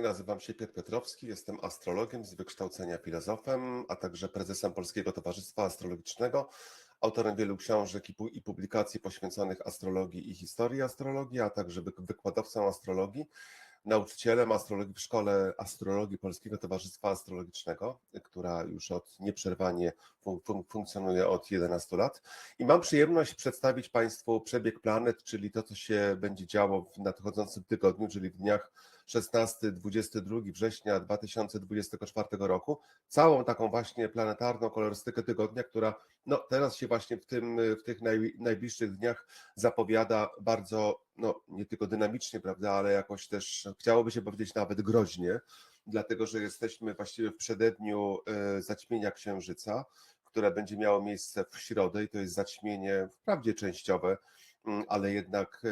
Nazywam się Piotr Piotrowski, jestem astrologiem z wykształcenia filozofem, a także prezesem Polskiego Towarzystwa Astrologicznego, autorem wielu książek i pu- i publikacji poświęconych astrologii i historii astrologii, a także wy- wykładowcą astrologii, nauczycielem astrologii w Szkole Astrologii Polskiego Towarzystwa Astrologicznego, która już od nieprzerwanie fun- fun- funkcjonuje od 11 lat. I mam przyjemność przedstawić Państwu przebieg planet, czyli to, co się będzie działo w nadchodzącym tygodniu, czyli w dniach 16-22 września 2024 roku. Całą taką właśnie planetarną kolorystykę tygodnia, która no, teraz się właśnie w, tym, w tych naj, najbliższych dniach zapowiada bardzo, no nie tylko dynamicznie, prawda, ale jakoś też chciałoby się powiedzieć nawet groźnie, dlatego że jesteśmy właściwie w przededniu e, zaćmienia Księżyca, które będzie miało miejsce w środę i to jest zaćmienie wprawdzie częściowe, ale jednak,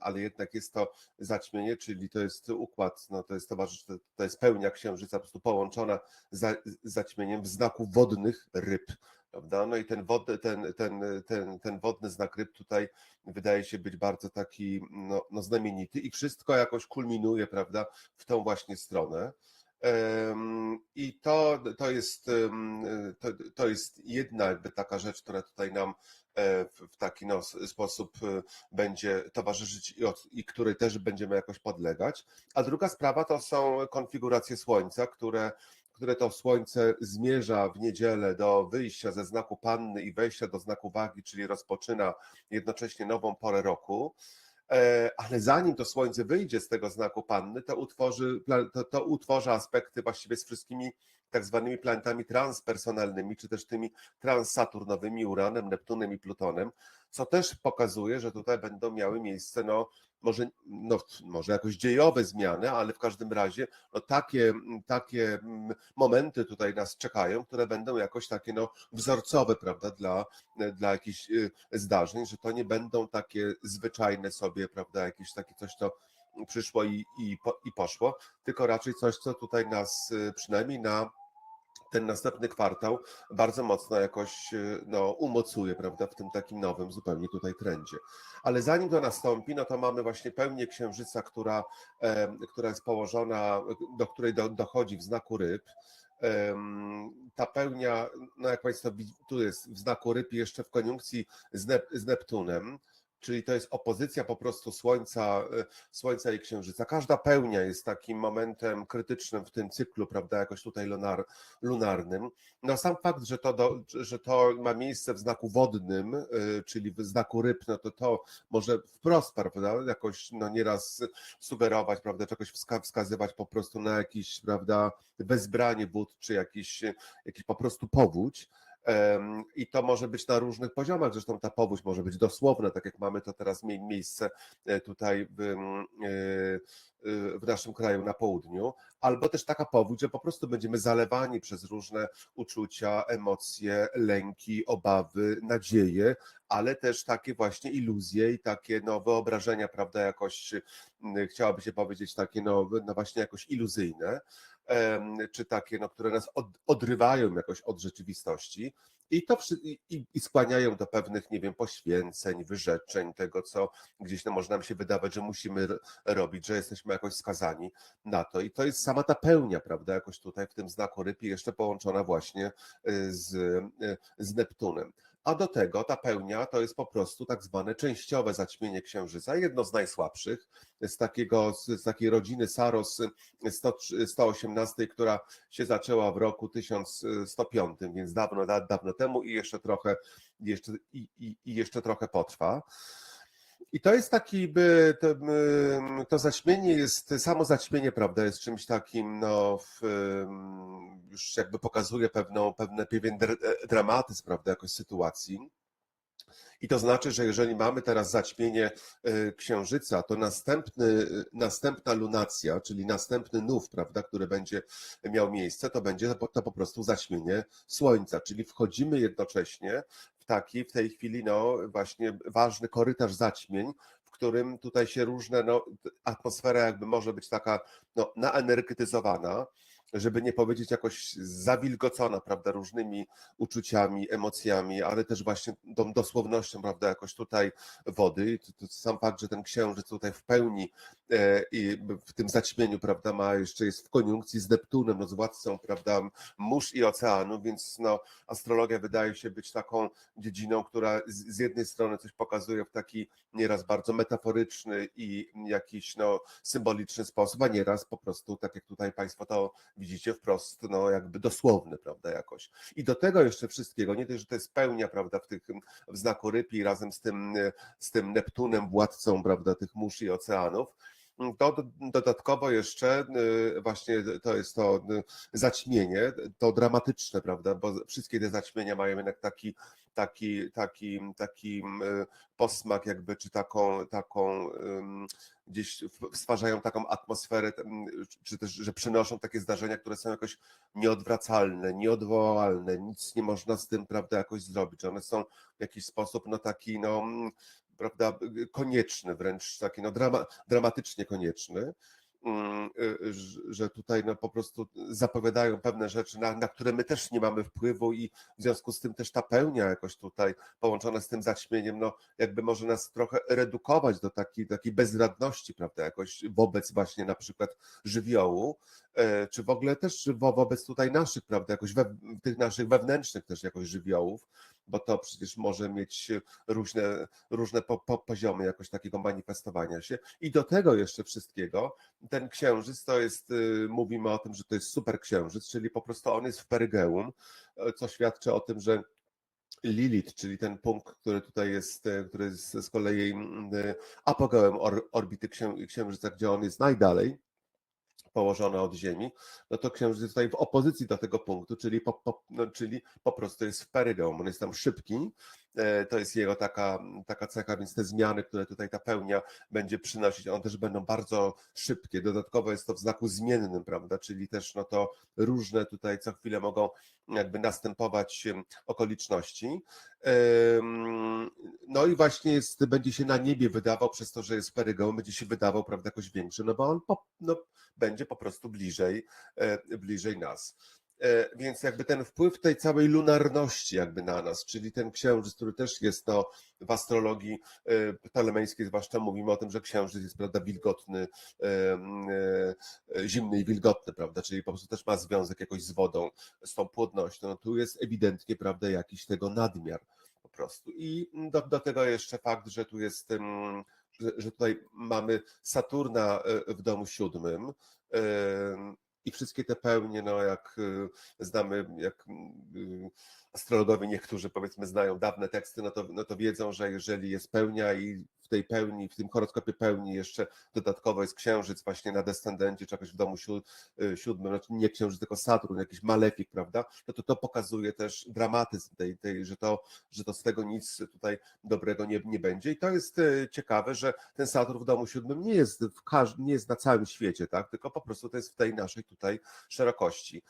ale jednak jest to zaćmienie, czyli to jest układ, no to jest towarzysz, to- jest pełnia księżyca po prostu połączona za, zaćmieniem w znaku wodnych ryb. Prawda? No i ten, wodny, ten, ten, ten, ten wodny znak ryb tutaj wydaje się być bardzo taki no, no znamienity i wszystko jakoś kulminuje, prawda, w tą właśnie stronę. I to, to, jest, to, to jest jedna jakby taka rzecz, która tutaj nam w w taki no, sposób e, będzie towarzyszyć i, od, i której też będziemy jakoś podlegać. A druga sprawa to są konfiguracje Słońca, które, które to Słońce zmierza w niedzielę do wyjścia ze znaku Panny i wejścia do znaku Wagi, czyli rozpoczyna jednocześnie nową porę roku. E, Ale zanim to Słońce wyjdzie z tego znaku Panny, to utworzy, to, to utworzy aspekty właściwie z wszystkimi tak zwanymi planetami transpersonalnymi, czy też tymi transsaturnowymi, Uranem, Neptunem i Plutonem, co też pokazuje, że tutaj będą miały miejsce, no może, no, może jakoś dziejowe zmiany, ale w każdym razie no, takie, takie mm, momenty tutaj nas czekają, które będą jakoś takie no, wzorcowe, prawda, dla, dla jakichś y, zdarzeń, że to nie będą takie zwyczajne sobie, prawda, jakieś takie coś, co przyszło i, i, i poszło, tylko raczej coś, co tutaj nas y, przynajmniej na ten następny kwartał bardzo mocno jakoś y, no, umocuje, prawda, w tym takim nowym zupełnie tutaj trendzie. Ale zanim to nastąpi, no to mamy właśnie pełnię księżyca, która, em, która jest położona, do której do, dochodzi w znaku ryb. Ta pełnia, no jak Państwo tu jest w znaku ryb jeszcze w koniunkcji z, z Neptunem, czyli to jest opozycja po prostu Słońca, e, Słońca i Księżyca. Każda pełnia jest takim momentem krytycznym w tym cyklu, prawda, jakoś tutaj lunar, lunarnym. No sam fakt, że to, do, że to ma miejsce w znaku wodnym, y, czyli w znaku ryb, no to to może wprost, prawda, jakoś no nieraz sugerować, prawda, czegoś wska- wskazywać po prostu na jakiś, prawda, wezbranie wód, czy jakiś, jakiś po prostu powódź. I to może być na różnych poziomach, zresztą ta powódź może być dosłowna, tak jak mamy to teraz mie- miejsce e, tutaj w, mm, e, e, w naszym kraju na południu, albo też taka powódź, że po prostu będziemy zalewani przez różne uczucia, emocje, lęki, obawy, nadzieje, ale też takie właśnie iluzje i takie no, wyobrażenia, prawda, jakoś mm, chciałaby się powiedzieć takie no, no właśnie jakoś iluzyjne, czy takie, no, które nas od, odrywają jakoś od rzeczywistości i to i, i- skłaniają do pewnych, nie wiem, poświęceń, wyrzeczeń, tego, co gdzieś no, może nam się wydawać, że musimy robić, że jesteśmy jakoś skazani na to. I to jest sama ta pełnia, prawda, jakoś tutaj w tym znaku ryb i jeszcze połączona właśnie y, z, y, z Neptunem. A do tego ta pełnia to jest po prostu tak zwane częściowe zaćmienie księżyca, jedno z najsłabszych, z, takiego, z, takiej rodziny Saros 100, 118, która się zaczęła w roku 1105, więc dawno, da- dawno temu i jeszcze trochę, jeszcze, i, i, i jeszcze trochę potrwa. I to jest taki, by, to, to zaćmienie jest, samo zaćmienie, prawda, jest czymś takim, no, w, już jakby pokazuje pewną, pewne, pewien dr- dramatyzm, prawda, jakoś sytuacji. I to znaczy, że jeżeli mamy teraz zaćmienie y, księżyca, to następny, następna lunacja, czyli następny nów, prawda, który będzie miał miejsce, to będzie to, po prostu zaćmienie słońca, czyli wchodzimy jednocześnie taki w tej chwili no właśnie ważny korytarz zaćmień, w którym tutaj się różne, no atmosfera jakby może być taka no, naenergetyzowana, żeby nie powiedzieć jakoś zawilgocona, prawda, różnymi uczuciami, emocjami, ale też właśnie tą dosłownością, prawda, jakoś tutaj wody. Sam fakt, że ten księżyc tutaj w pełni e, i w tym zaćmieniu, prawda, ma jeszcze jest w koniunkcji z Neptunem, no z władcą, prawda, mórz i oceanu, więc no, astrologia wydaje się być taką dziedziną, która z, z jednej strony coś pokazuje w taki nieraz bardzo metaforyczny i jakiś no, symboliczny sposób, a nieraz po prostu, tak jak tutaj Państwo to widzicie, wprost, no jakby dosłowny, prawda, jakoś. I do tego jeszcze wszystkiego, nie tylko, że to jest pełnia, prawda, w, tych, w znaku ryb i razem z tym, z tym Neptunem, władcą, prawda, tych mórz i oceanów, to dodatkowo jeszcze y, właśnie to jest to y, zaćmienie, to dramatyczne, prawda, bo wszystkie te zaćmienia mają jednak taki, taki, taki, taki y, posmak jakby, czy taką, taką gdzieś stwarzają taką atmosferę, czy też, że przynoszą takie zdarzenia, które są jakoś nieodwracalne, nieodwołalne, nic nie można z tym, prawda, jakoś zrobić, one są w jakiś sposób, no taki, no prawda, konieczny, wręcz taki no, drama, dramatycznie konieczny, mm, y, że tutaj no, po prostu zapowiadają pewne rzeczy, na, na które my też nie mamy wpływu i w związku z tym też ta pełnia jakoś tutaj połączona z tym zaćmieniem, no jakby może nas trochę redukować do takiej, takiej bezradności, prawda, jakoś wobec właśnie na przykład żywiołu, czy w ogóle też wobec tutaj naszych, prawda, jakoś we, tych naszych wewnętrznych też jakoś żywiołów, bo to przecież może mieć różne, różne po, po, poziomy jakoś takiego manifestowania się. I do tego jeszcze wszystkiego, ten księżyc to jest, y, mówimy o tym, że to jest super księżyc, czyli po prostu on jest w perygeum, e, co świadczy o tym, że Lilith, czyli ten punkt, który tutaj jest, e, który jest z kolei mm, e, apogeum orbity księżyca, gdzie on jest najdalej, położone od Ziemi, no to księżyc jest tutaj w opozycji do tego punktu, czyli po, po, no, czyli po prostu jest w perygeum, on jest tam szybki, to jest jego taka, taka cecha, więc te zmiany, które tutaj ta pełnia będzie przynosić, one też będą bardzo szybkie. Dodatkowo jest to w znaku zmiennym, prawda? Czyli też no to różne tutaj co chwilę mogą jakby następować okoliczności. No i właśnie jest, będzie się na niebie wydawał, przez to, że jest perygeum, będzie się wydawał, prawda, jakoś większy, no bo on po, no, będzie po prostu bliżej, e, bliżej nas. E, więc jakby ten wpływ tej całej lunarności jakby na nas, czyli ten księżyc, który też jest to w astrologii e, ptolemejskiej zwłaszcza mówimy o tym, że księżyc jest prawda wilgotny, zimny i wilgotny, prawda, czyli po prostu też ma związek jakoś z wodą, z tą płodnością. No tu jest ewidentnie prawda jakiś tego nadmiar po prostu. I do, do tego jeszcze fakt, że tu jest że, tutaj mamy Saturna e, w domu siódmym e, i wszystkie te pełnie, no jak e, znamy, jak astrologowie niektórzy powiedzmy znają dawne teksty, no to, no to wiedzą, że jeżeli jest pełnia i w tej pełni, w tym horoskopie pełni jeszcze dodatkowo jest księżyc właśnie na descendencie, czy jakoś w domu y, siódmym, znaczy nie księżyc, tylko Saturn, jakiś malefik, prawda, no to to pokazuje też dramatyzm tej, tej że, to, że to z tego nic tutaj dobrego nie, nie będzie. I to jest y, ciekawe, że ten Saturn w domu siódmym nie jest, w każdym, nie jest na całym świecie, tak, tylko po prostu to jest w tej naszej tutaj szerokości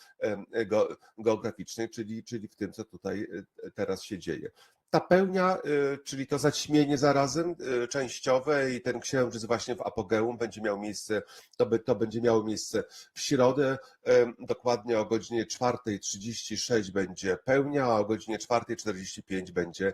geograficznej, czyli, czyli w tym, co tutaj y, teraz się dzieje ta pełnia, y, czyli to zaćmienie zarazem y, częściowe i ten księżyc właśnie w apogeum będzie miał miejsce, to, by, to będzie miało miejsce w środę, dokładnie o godzinie 4.36 będzie pełnia, a o godzinie 4.45 będzie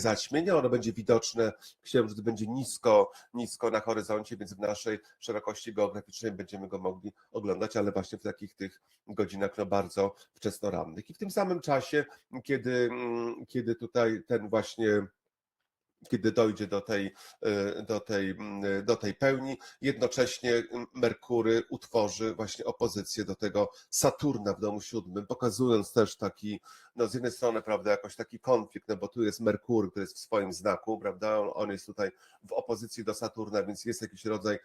zaćmienie. Ono będzie widoczne, księżyc będzie nisko, nisko na horyzoncie, więc w naszej szerokości geograficznej będziemy go mogli oglądać, ale właśnie w takich tych godzinach no, bardzo wczesnorannych. I w tym samym czasie, kiedy, mm, kiedy tutaj ten właśnie kiedy dojdzie do tej, e, do tej, mm, do tej pełni. Jednocześnie Merkury utworzy właśnie opozycję do tego Saturna w domu siódmym, pokazując też taki, no z jednej strony, prawda, jakoś taki konflikt, no bo tu jest Merkur, który jest w swoim znaku, prawda, on jest tutaj w opozycji do Saturna, więc jest jakiś rodzaj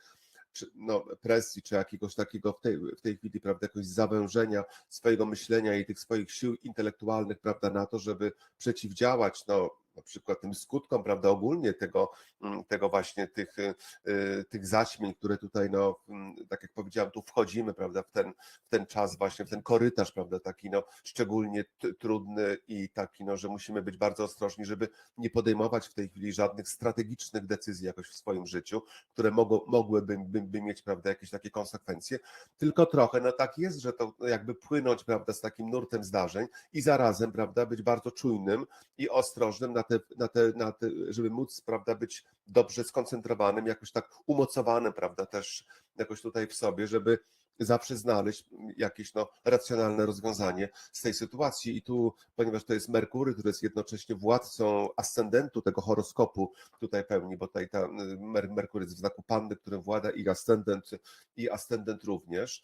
czy, no, presji, czy jakiegoś takiego w tej, w tej chwili, prawda, jakoś zawężenia swojego myślenia i tych swoich sił intelektualnych, prawda, na to, żeby przeciwdziałać, no, na przykład tym skutkom, prawda, ogólnie tego, mm, tego właśnie tych, y, tych zaćmień, które tutaj, no, mm, tak jak powiedziałem, tu wchodzimy, prawda, w ten, w ten czas właśnie, w ten korytarz, prawda, taki, no, szczególnie trudny i taki, no, że musimy być bardzo ostrożni, żeby nie podejmować w tej chwili żadnych strategicznych decyzji jakoś w swoim życiu, które mogą, mogłyby by, by mieć, prawda, jakieś takie konsekwencje, tylko trochę, no tak jest, że to jakby płynąć, prawda, z takim nurtem zdarzeń i zarazem, prawda, być bardzo czujnym i ostrożnym na te, na te, na te, żeby móc, prawda, być dobrze skoncentrowanym, jakoś tak umocowanym, prawda, też jakoś tutaj w sobie, żeby zawsze znaleźć jakieś no, racjonalne rozwiązanie z tej sytuacji. I tu, ponieważ to jest Merkury, który jest jednocześnie władcą ascendentu tego horoskopu, tutaj pełni, bo tutaj ta y, Mer Merkury jest w znaku panny, którym włada i ascendent, i ascendent również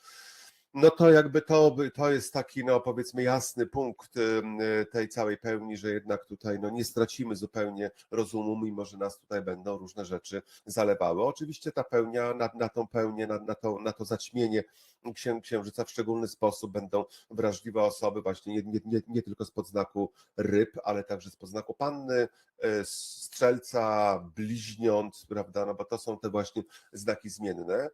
no to jakby to, to jest taki, no powiedzmy, jasny punkt y, tej całej pełni, że jednak tutaj no, nie stracimy zupełnie rozumu, mimo że nas tutaj będą różne rzeczy zalewały. Oczywiście ta pełnia, na, na tą pełnię, na, na, to, na to zaćmienie księżyca w szczególny sposób będą wrażliwe osoby, właśnie nie, nie, nie tylko spod znaku ryb, ale także spod znaku panny, y, strzelca, bliźniąt, prawda, no bo to są te właśnie znaki zmienne.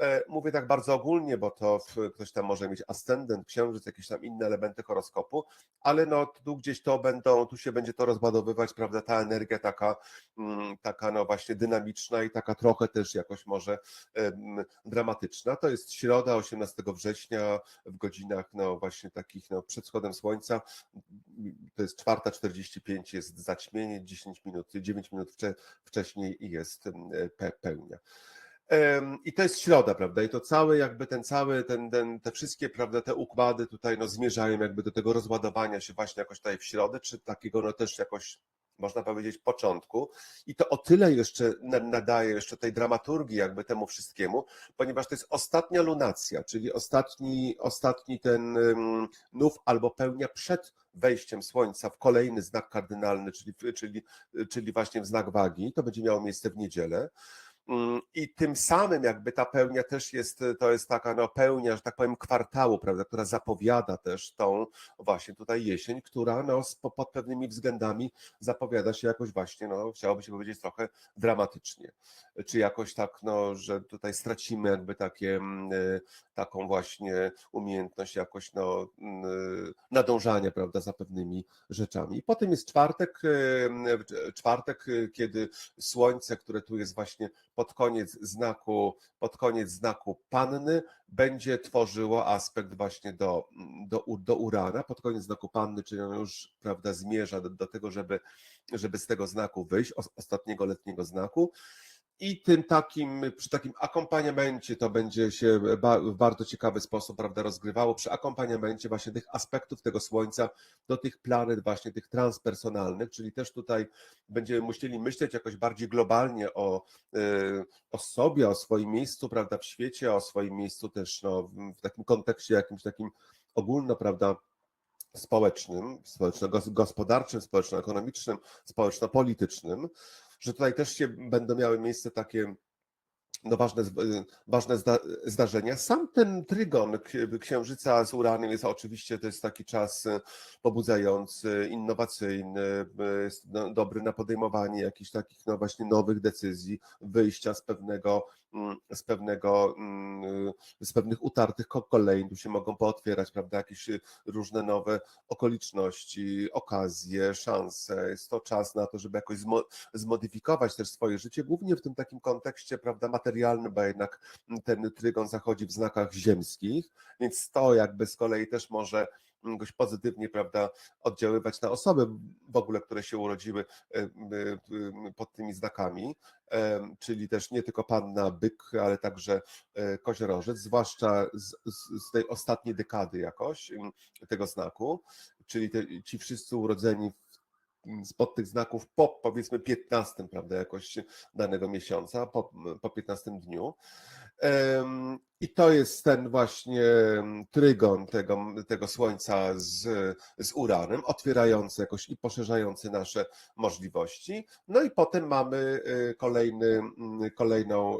E, mówię tak bardzo ogólnie, bo to ktoś tam może mieć ascendent, księżyc, jakieś tam inne elementy horoskopu, ale no tu gdzieś to będą, tu się będzie to rozładowywać, prawda, ta energia taka, mm, taka no właśnie dynamiczna i taka trochę też jakoś może dramatyczna. To jest środa, 18 września w godzinach no właśnie takich no przed wschodem słońca, to jest 4.45 jest zaćmienie, 10 minut, 9 minut wcześniej jest pełnia. I to jest środa, prawda? I to cały, jakby ten cały, ten, ten, te wszystkie, prawda, te układy tutaj no, zmierzają jakby do tego rozładowania się właśnie jakoś tutaj w środę, czy takiego no też jakoś można powiedzieć, początku. I to o tyle jeszcze nadaje jeszcze tej dramaturgii jakby temu wszystkiemu, ponieważ to jest ostatnia lunacja, czyli ostatni, ostatni ten nów albo pełnia przed wejściem Słońca w kolejny znak kardynalny, czyli, czyli, czyli właśnie w znak wagi. To będzie miało miejsce w niedzielę. Mm, I tym samym jakby ta pełnia też jest, to jest taka no pełnia, że tak powiem, kwartału, prawda, która zapowiada też tą właśnie tutaj jesień, która no pod pewnymi względami zapowiada się jakoś właśnie, no chciałoby się powiedzieć trochę dramatycznie. Czy jakoś tak, no, że tutaj stracimy jakby takie, mm, y, taką właśnie umiejętność jakoś no mm, nadążania, prawda, za pewnymi rzeczami. I potem jest czwartek, czwartek, kiedy słońce, które tu jest właśnie pod koniec znaku, pod koniec znaku panny będzie tworzyło aspekt właśnie do, do, do Urana, pod koniec znaku panny, czyli on już prawda, zmierza do, do tego, żeby, żeby z tego znaku wyjść, ostatniego letniego znaku. I tym takim, przy takim akompaniamencie to będzie się w bardzo ciekawy sposób prawda, rozgrywało, przy akompaniamencie właśnie tych aspektów tego Słońca do tych planet właśnie tych transpersonalnych, czyli też tutaj będziemy musieli myśleć jakoś bardziej globalnie o, y, o sobie, o swoim miejscu prawda, w świecie, o swoim miejscu też no, w takim kontekście jakimś takim ogólno, prawda, społecznym, społeczno-gospodarczym, społeczno-ekonomicznym, społeczno-politycznym, że tutaj też się będą miały miejsce takie no ważne, ważne zda, zdarzenia. Sam ten trygon księżyca z Uranem jest oczywiście, to jest taki czas pobudzający, innowacyjny, jest dobry na podejmowanie jakichś takich no właśnie nowych decyzji, wyjścia z pewnego z pewnego, z pewnych utartych kolei, tu się mogą pootwierać, prawda, jakieś różne nowe okoliczności, okazje, szanse. Jest to czas na to, żeby jakoś zmodyfikować też swoje życie, głównie w tym takim kontekście, prawda, materialnym, bo jednak ten trygon zachodzi w znakach ziemskich, więc to jakby z kolei też może jakoś pozytywnie, prawda, oddziaływać na osoby w ogóle, które się urodziły e, e, pod tymi znakami, e, czyli też nie tylko panna byk, ale także koziorożec, zwłaszcza z, z tej ostatniej dekady jakoś tego znaku, czyli te, ci wszyscy urodzeni spod tych znaków po powiedzmy 15, prawda, jakoś danego miesiąca, po, po 15 dniu. I to jest ten właśnie trygon tego, tego Słońca z, z Uranem, otwierający jakoś i poszerzający nasze możliwości. No i potem mamy y, kolejny, kolejną,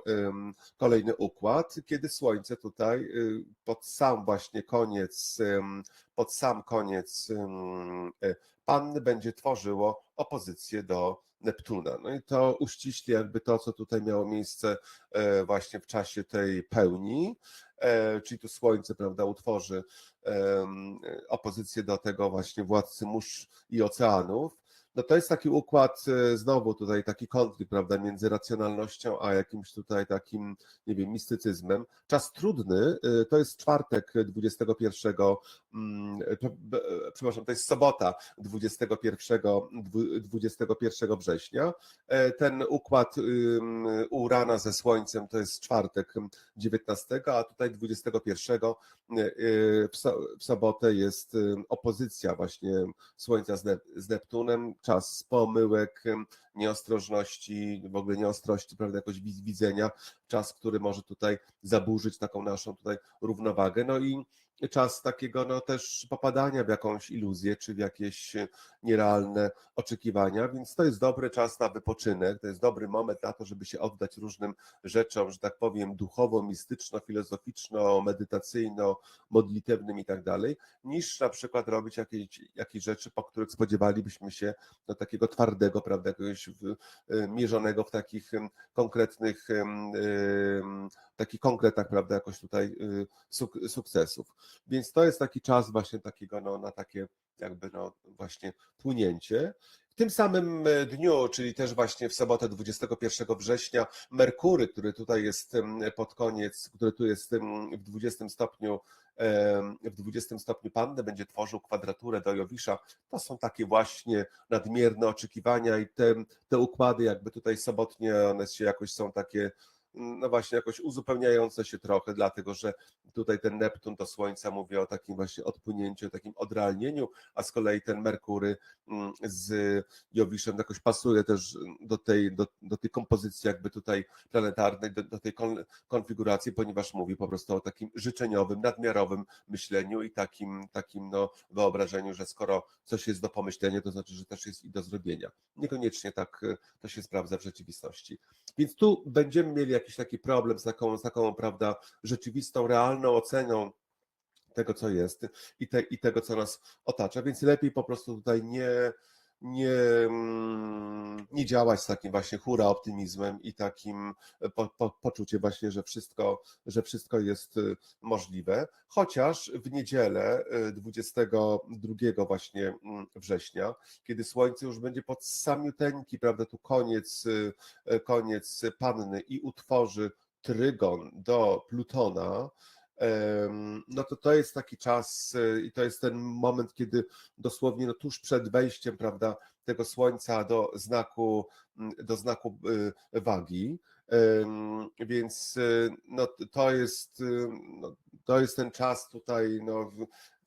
kolejny układ, kiedy Słońce tutaj y, pod sam właśnie koniec, pod sam koniec y, Panny będzie tworzyło opozycję do Neptuna. No i to uściśli jakby to, co tutaj miało miejsce e, właśnie w czasie tej pełni, e, czyli tu Słońce, prawda, utworzy opozycję do tego właśnie władcy mórz i oceanów, no to jest taki układ, e, znowu tutaj taki konflikt, prawda, między racjonalnością a jakimś tutaj takim, nie wiem, mistycyzmem. Czas trudny e, to jest czwartek 21, mm, e, przepraszam, to jest sobota 21, dwu- 21 września. Ten układ Urana ze Słońcem to jest czwartek 19, a tutaj 21 y, w so- w sobotę jest opozycja właśnie Słońca z Neptunem, czas pomyłek, nieostrożności, w ogóle nieostrości, prawda, jakoś wid- widzenia, czas, który może tutaj zaburzyć taką naszą tutaj równowagę, no i czas takiego no też popadania w jakąś iluzję, czy w jakieś y, nierealne oczekiwania, więc to jest dobry czas na wypoczynek, to jest dobry moment na to, żeby się oddać różnym rzeczom, że tak powiem, duchowo, mistyczno, filozoficzno, medytacyjno, modlitewnym i tak dalej, niż na przykład robić jakieś, jakieś rzeczy, po których spodziewalibyśmy się no, takiego twardego, prawda, jakiegoś w, y, mierzonego w takich konkretnych, ym, ym, takich konkretach, prawda, jakoś tutaj suk sukcesów. Więc to jest taki czas właśnie takiego, no, na takie jakby, no, właśnie płynięcie. W tym samym e, dniu, czyli też właśnie w sobotę 21 września, Merkury, który tutaj jest pod koniec, który tu jest w 20 stopniu, w 20 stopniu Panny, będzie tworzył kwadraturę do Jowisza. To są takie właśnie nadmierne oczekiwania i te, te układy jakby tutaj sobotnie, one się jakoś są takie no właśnie jakoś uzupełniające się trochę, dlatego że tutaj ten Neptun do Słońca mówi o takim właśnie odpłynięciu, takim odrealnieniu, a z kolei ten Merkury mm, z Jowiszem jakoś pasuje też do tej, do, do tej kompozycji jakby tutaj planetarnej, do, do tej kon, konfiguracji, ponieważ mówi po prostu o takim życzeniowym, nadmiarowym myśleniu i takim, takim no, wyobrażeniu, że skoro coś jest do pomyślenia, to znaczy, że też jest i do zrobienia. Niekoniecznie tak e, to się sprawdza w rzeczywistości. Więc tu będziemy mieli jakiś taki problem z taką, z taką prawda, rzeczywistą, realną oceną tego, co jest i, te, i tego, co nas otacza, więc lepiej po prostu tutaj nie, nie, nie działać z takim właśnie hura optymizmem i takim po, po, poczuciem właśnie, że wszystko, że wszystko jest y, możliwe. Chociaż w niedzielę y, 22 właśnie mm, września, kiedy słońce już będzie pod samiuteńki, prawda, tu koniec, koniec panny i utworzy trygon do Plutona, no to to jest taki czas y, i to jest ten moment, kiedy dosłownie no tuż przed wejściem, prawda, tego słońca do znaku, mm, do znaku y, wagi. Więc y, no, to jest no, to jest ten czas tutaj no,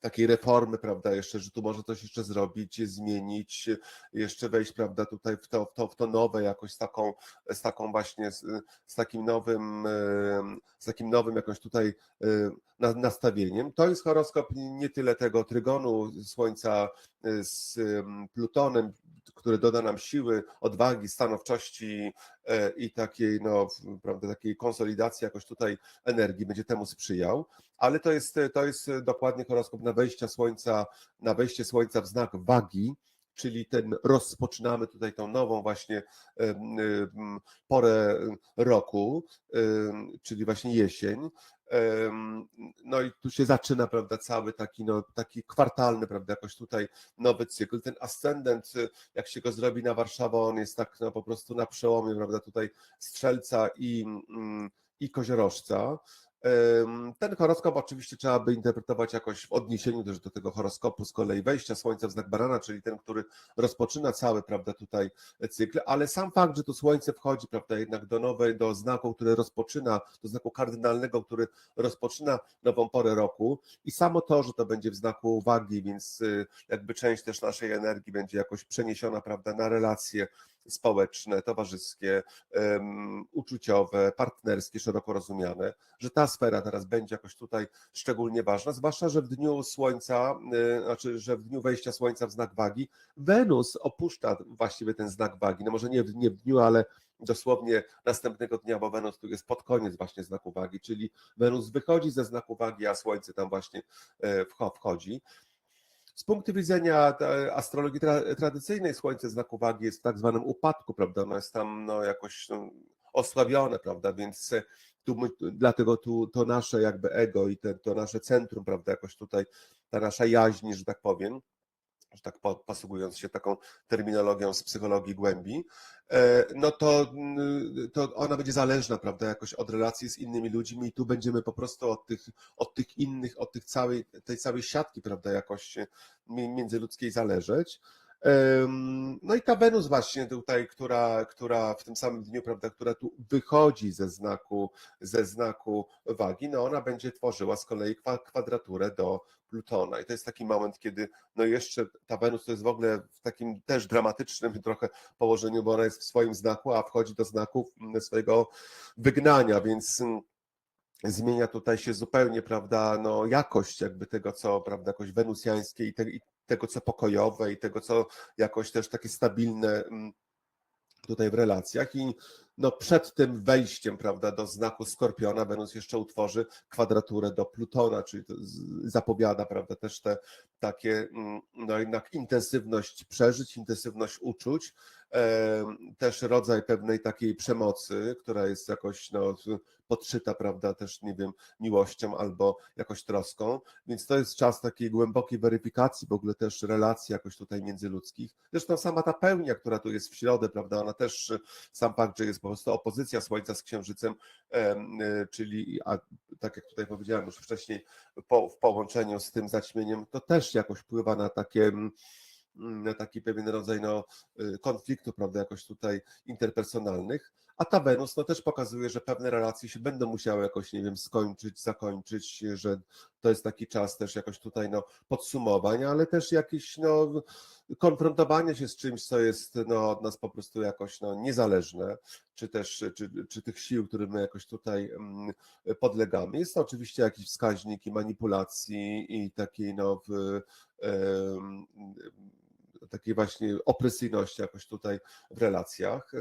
takiej reformy, prawda, jeszcze, że tu może coś jeszcze zrobić, zmienić, jeszcze wejść, prawda, tutaj w to, w to, w to nowe jakoś z taką, z taką właśnie, z, z takim nowym, z takim nowym jakąś tutaj na- nastawieniem. To jest horoskop nie tyle tego trygonu Słońca y, z Plutonem, który doda nam siły, odwagi, stanowczości e, i takiej, no, prawda, takiej konsolidacji jakoś tutaj energii, będzie temu sprzyjał, ale to jest, to jest dokładnie horoskop na wejście Słońca, na wejście Słońca w znak wagi, czyli ten rozpoczynamy tutaj tą nową właśnie porę roku, czyli właśnie jesień. No i tu się zaczyna, prawda, cały taki, no, taki kwartalny, prawda, jakoś tutaj nowy cykl. Ten ascendent, y, jak się go zrobi na Warszawę, on jest tak no, po prostu na przełomie, prawda, tutaj strzelca i, mm, i koziorożca. Ten horoskop oczywiście trzeba by interpretować jakoś w odniesieniu też do tego horoskopu z kolei. Wejścia Słońca w znak Barana, czyli ten, który rozpoczyna cały, prawda, tutaj cykl, ale sam fakt, że to Słońce wchodzi, prawda, jednak do nowej, do znaku, który rozpoczyna, do znaku kardynalnego, który rozpoczyna nową porę roku. I samo to, że to będzie w znaku wagi, więc y, jakby część też naszej energii będzie jakoś przeniesiona, prawda, na relacje społeczne, towarzyskie, em, uczuciowe, partnerskie, szeroko rozumiane, że ta sfera teraz będzie jakoś tutaj szczególnie ważna, zwłaszcza, że w dniu Słońca, y, znaczy, że w dniu wejścia Słońca w znak wagi, Wenus opuszcza właściwie ten znak wagi, no może nie nie w dniu, ale dosłownie następnego dnia, bo Wenus tu jest pod koniec właśnie znaku wagi, czyli Wenus wychodzi ze znaku wagi, a Słońce tam właśnie e, wcho- wchodzi. Z punktu widzenia astrologii tra- tradycyjnej Słońce znaku wagi jest w tak zwanym upadku, prawda? Ono jest tam no, jakoś no, osłabione, prawda? Więc e, tu dlatego tu to nasze jakby ego i te, to nasze centrum, prawda? Jakoś tutaj ta nasza jaźń, że tak powiem, że tak po- posługując się taką terminologią z psychologii głębi, e, no to, mm, to ona będzie zależna, prawda, jakoś od relacji z innymi ludźmi i tu będziemy po prostu od tych, od tych innych, od tych całej, tej całej siatki, prawda, jakoś mi- międzyludzkiej zależeć. No i ta Wenus właśnie tutaj, która, która w tym samym dniu, prawda, która tu wychodzi ze znaku, ze znaku wagi, no ona będzie tworzyła z kolei kwa- kwadraturę do Plutona. I to jest taki moment, kiedy no jeszcze ta Wenus to jest w ogóle w takim też dramatycznym trochę położeniu, bo ona jest w swoim znaku, a wchodzi do znaku mm, swojego wygnania, więc mm, zmienia tutaj się zupełnie, prawda, no jakość jakby tego, co, prawda, jakoś wenusjańskie i, te, i tego, co pokojowe i tego, co jakoś też takie stabilne mm, tutaj w relacjach. I no przed tym wejściem, prawda, do znaku Skorpiona Wenus jeszcze utworzy kwadraturę do Plutona, czyli zapowiada, prawda, też te takie, mm, no jednak intensywność przeżyć, intensywność uczuć, też rodzaj pewnej takiej przemocy, która jest jakoś, no, podszyta, prawda, też, nie wiem, miłością albo jakoś troską, więc to jest czas takiej głębokiej weryfikacji w ogóle też relacji jakoś tutaj międzyludzkich. Zresztą sama ta pełnia, która tu jest w środę, prawda, ona też, sam fakt, że jest po prostu opozycja Słońca z Księżycem, em, y, czyli, a tak jak tutaj powiedziałem już wcześniej, po, w połączeniu z tym zaćmieniem, to też jakoś wpływa na takie mm, taki pewien rodzaj no, y, konfliktu, prawda, jakoś tutaj interpersonalnych, a ta Wenus no, też pokazuje, że pewne relacje się będą musiały jakoś, nie wiem, skończyć, zakończyć, że to jest taki czas też jakoś tutaj no, podsumowań, ale też jakieś no, konfrontowanie się z czymś, co jest no, od nas po prostu jakoś no, niezależne, czy też czy, czy tych sił, którym my jakoś tutaj mm, podlegamy. Jest to oczywiście jakiś wskaźnik i manipulacji i takiej no, w, takiej właśnie opresyjności jakoś tutaj w relacjach.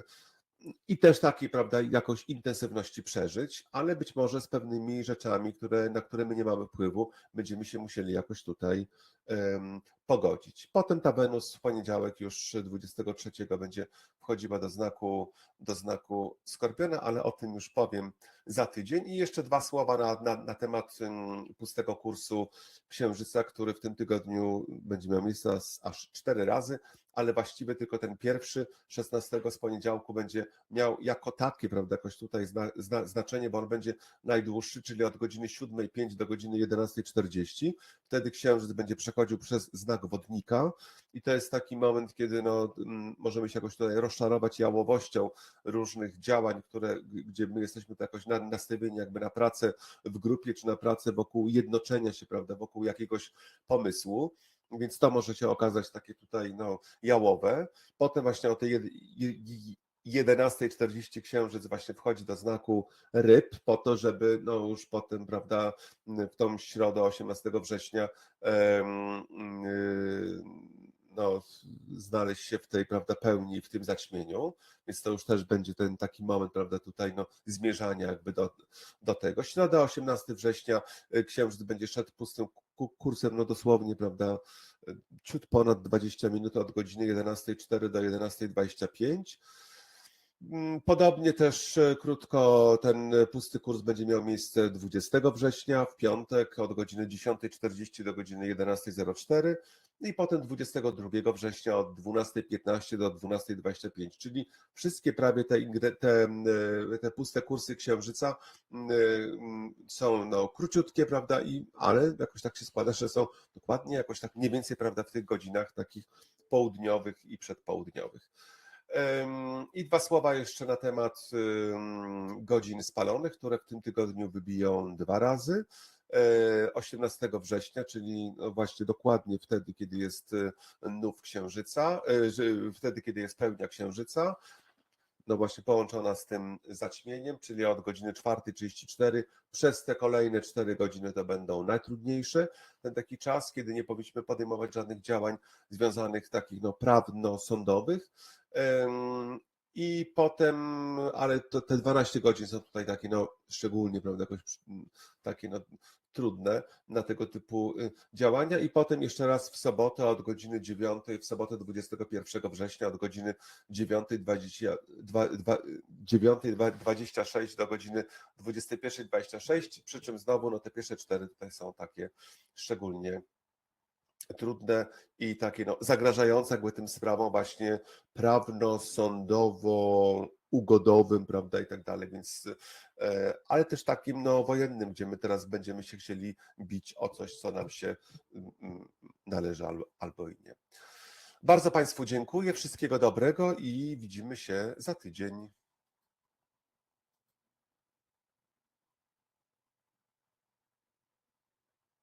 I też takiej, prawda, jakoś intensywności przeżyć, ale być może z pewnymi rzeczami, które, na które my nie mamy wpływu, będziemy się musieli jakoś tutaj em, pogodzić. Potem ta Wenus w poniedziałek już 23 będzie wchodziła do znaku, do znaku Skorpiona, ale o tym już powiem za tydzień. I jeszcze dwa słowa na, na, na temat em, pustego kursu Księżyca, który w tym tygodniu będzie miał miejsce aż cztery razy, ale właściwie tylko ten pierwszy, 16 z poniedziałku będzie miał jako takie, prawda, jakoś tutaj zna, zna, znaczenie, bo on będzie najdłuższy, czyli od godziny 7.05 do godziny 11.40. Wtedy księżyc będzie przechodził przez znak wodnika i to jest taki moment, kiedy no, mm, możemy się jakoś tutaj rozczarować jałowością różnych działań, które, gdzie my jesteśmy to jakoś na- nastawieni jakby na pracę w grupie, czy na pracę wokół jednoczenia się, prawda, wokół jakiegoś pomysłu. Więc to może się okazać takie tutaj no, jałowe. Potem właśnie o tej jed- je- je- 11.40 księżyc właśnie wchodzi do znaku ryb po to, żeby no już potem, prawda, w tą środę 18 września y, no, znaleźć się w tej, prawda, pełni, w tym zaćmieniu, więc to już też będzie ten taki moment, prawda, tutaj no, zmierzania jakby do, do tego. Środa 18 września y, księżyc będzie szedł pustym kursem, no dosłownie, prawda, y, ciut ponad 20 minut od godziny 11.04 do 11.25. Mm, Podobnie też e, krótko ten e, pusty kurs będzie miał miejsce 20 września w piątek od godziny 10.40 do godziny 11.04 i potem 22 września od 12.15 do 12.25, czyli wszystkie prawie te, te, e, te puste kursy księżyca są no, króciutkie, prawda, i, ale jakoś tak się składa, że są dokładnie jakoś tak mniej więcej, prawda, w tych godzinach takich południowych i przedpołudniowych. I dwa słowa jeszcze na temat godzin spalonych, które w tym tygodniu wybiją dwa razy. E, 18 września, czyli no właśnie dokładnie wtedy, kiedy jest e, nów księżyca, e, wtedy, kiedy jest pełnia księżyca, no właśnie połączona z tym zaćmieniem, czyli od godziny 4.34 przez te kolejne 4 godziny to będą najtrudniejsze. Ten taki czas, kiedy nie powinniśmy podejmować żadnych działań związanych takich no, prawno-sądowych. I potem, ale to, te 12 godzin są tutaj takie, no szczególnie, prawda, jakoś mm, takie no, trudne na tego typu y, działania. I potem jeszcze raz w sobotę od godziny 9, w sobotę 21 września od godziny 9.20 dwa- dwa- 9.26 do godziny 21.26, przy czym znowu no, te pierwsze cztery tutaj są takie szczególnie trudne i takie no, zagrażające jakby tym sprawom właśnie prawno-sądowo-ugodowym, prawda, i tak dalej, więc e, ale też takim no, wojennym, gdzie my teraz będziemy się chcieli bić o coś, co nam się należy albo i nie. Bardzo Państwu dziękuję, wszystkiego dobrego i widzimy się za tydzień.